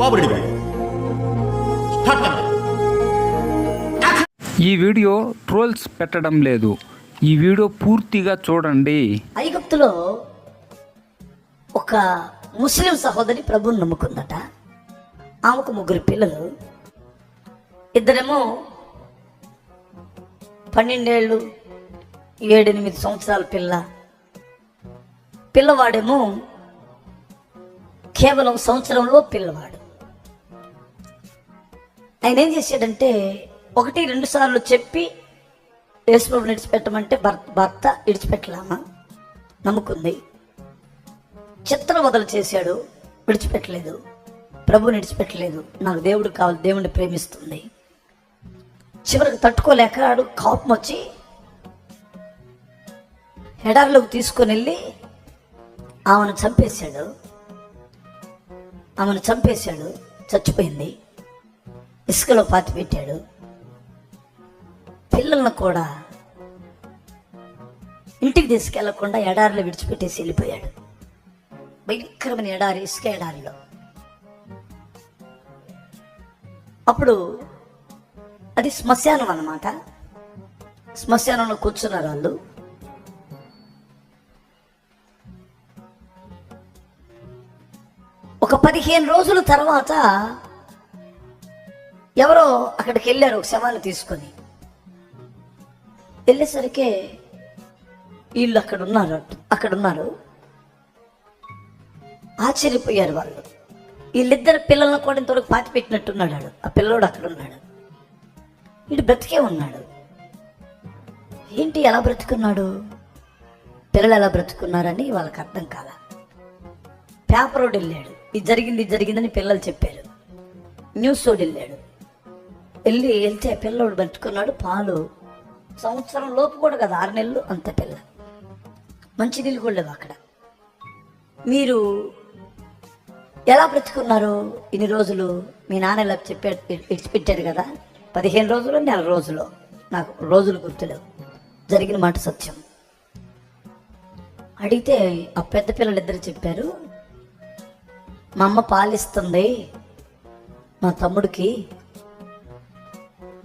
బాబు ఈ video trolls పెట్టడం లేదు. ఈ వీడియో పూర్తిగా చూడండి. ఐగుప్తులో ఒక ముస్లిం సహోదరి ప్రభుని నమ్ముకుందట. ఆమెకు ముగ్గురు పిల్లలు. ఇద్దరేమో పన్నెండేళ్ళు ఏడెనిమిది సంవత్సరాల పిల్ల. పిల్లవాడేమో కేవలం సంవత్సరంలో పిల్లవాడు. ఆయన ఏం చేశాడంటే ఒకటి రెండు సార్లు చెప్పి యేసుప్రభుని విడిచిపెట్టమంటే భర్త భర్త విడిచిపెట్టలామా? నమ్ముకుంది. చిత్ర వదలు చేశాడు విడిచిపెట్టలేదు. ప్రభు విడిచిపెట్టలేదు. నాకు దేవుడు కావాలి దేవుడిని ప్రేమిస్తుంది. చివరికి తట్టుకోలేక ఆడు కోపం వచ్చి ఎడారిలోకి తీసుకొని వెళ్ళి ఆమెను చంపేశాడు. ఆమెను చంపేశాడు చచ్చిపోయింది. ఇసుకలో పాతి పెట్టాడు. పిల్లలను కూడా ఇంటికి తీసుకెళ్ళకుండా ఎడారిలో విడిచిపెట్టేసి వెళ్ళిపోయాడు. భయంకరమైన ఎడారి ఇసుక ఎడారిలో. అప్పుడు అది శ్మశానం అన్నమాట. శ్మశానంలో కూర్చున్నారు వాళ్ళు. ఒక పదిహేను రోజుల తర్వాత ఎవరో అక్కడికి వెళ్ళారు ఒక తీసుకొని. వెళ్ళేసరికి వీళ్ళు అక్కడ ఉన్నారు అక్కడ ఉన్నారు. ఆశ్చర్యపోయారు వాళ్ళు. వీళ్ళిద్దరు పిల్లలను కూడా ఇంతవరకు పాతి పెట్టినట్టున్నాడు ఆ పిల్లోడు అక్కడ ఉన్నాడు. వీడు బ్రతికే ఉన్నాడు. ఏంటి ఎలా బ్రతుకున్నాడు? పిల్లలు ఎలా బ్రతుకున్నారని వాళ్ళకి అర్థం కాల. పేపర్ వెళ్ళాడు. ఇది జరిగింది ఇది జరిగిందని పిల్లలు చెప్పారు. న్యూస్ తోడు వెళ్ళాడు. వెళ్ళి వెళ్తే పిల్లోడు బతుకున్నాడు పాలు. సంవత్సరం లోపు కూడా కదా ఆరు నెలలు అంత పిల్ల. మంచి నీళ్ళు కూడా లేవు అక్కడ. మీరు ఎలా బ్రతుకున్నారు ఇన్ని రోజులు? మీ నాన్న ఇలా చెప్పాడు విడిచిపెట్టారు కదా. పదిహేను రోజులు నెల రోజులు. నాకు రోజులు గుర్తులేవు. జరిగిన మాట సత్యం. అడిగితే ఆ పెద్ద పిల్లలు ఇద్దరు చెప్పారు మా అమ్మ పాలిస్తుంది. మా తమ్ముడికి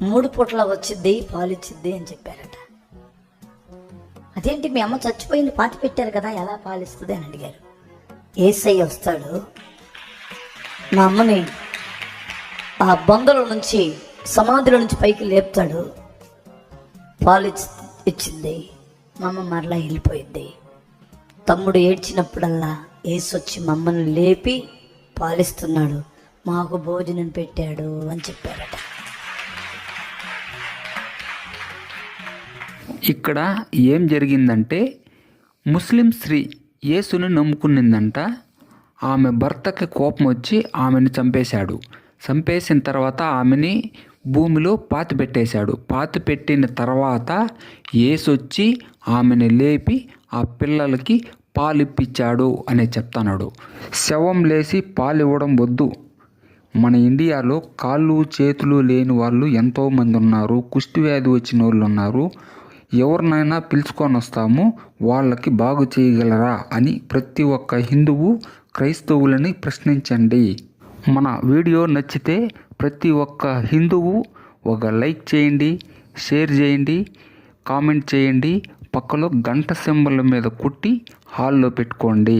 మూడు పూట్ల వచ్చిద్ది పాలిచ్చిద్ది అని చెప్పారట. అదేంటి మీ అమ్మ చచ్చిపోయింది పాతి పెట్టారు కదా ఎలా పాలిస్తుంది అని అడిగారు. ఏసై వస్తాడు. మా అమ్మని ఆ బొందల నుంచి సమాధిలో నుంచి పైకి లేపుతాడు. పాలు ఇచ్చింది. మా అమ్మ మరలా వెళ్ళిపోయింది. తమ్ముడు ఏడ్చినప్పుడల్లా ఏసొచ్చి వచ్చి మమ్మల్ని లేపి పాలిస్తున్నాడు. మాకు భోజనం పెట్టాడు అని చెప్పారట. ఇక్కడ ఏం జరిగిందంటే ముస్లిం స్త్రీ యేసుని నమ్ముకునిందంట. ఆమె భర్తకి కోపం వచ్చి ఆమెను చంపేశాడు. చంపేసిన తర్వాత ఆమెని భూమిలో పాతి పెట్టేశాడు. పాతి పెట్టిన తర్వాత యేసు వచ్చి ఆమెను లేపి ఆ పిల్లలకి పాలిప్పించాడు అనే అని చెప్తున్నాడు శవం లేచి పాలు ఇవ్వడం వద్దు. మన ఇండియాలో కాళ్ళు చేతులు లేని వాళ్ళు ఎంతోమంది ఉన్నారు కుష్టి వ్యాధి వచ్చిన వాళ్ళు ఉన్నారు. ఎవరినైనా పిలుచుకొని వస్తాము వాళ్ళకి బాగు చేయగలరా అని ప్రతి ఒక్క హిందువు క్రైస్తవులని ప్రశ్నించండి. మన వీడియో నచ్చితే ప్రతి ఒక్క హిందువు ఒక లైక్ చేయండి షేర్ చేయండి కామెంట్ చేయండి. పక్కలో గంట సింబల్ మీద కుట్టి హాల్లో పెట్టుకోండి.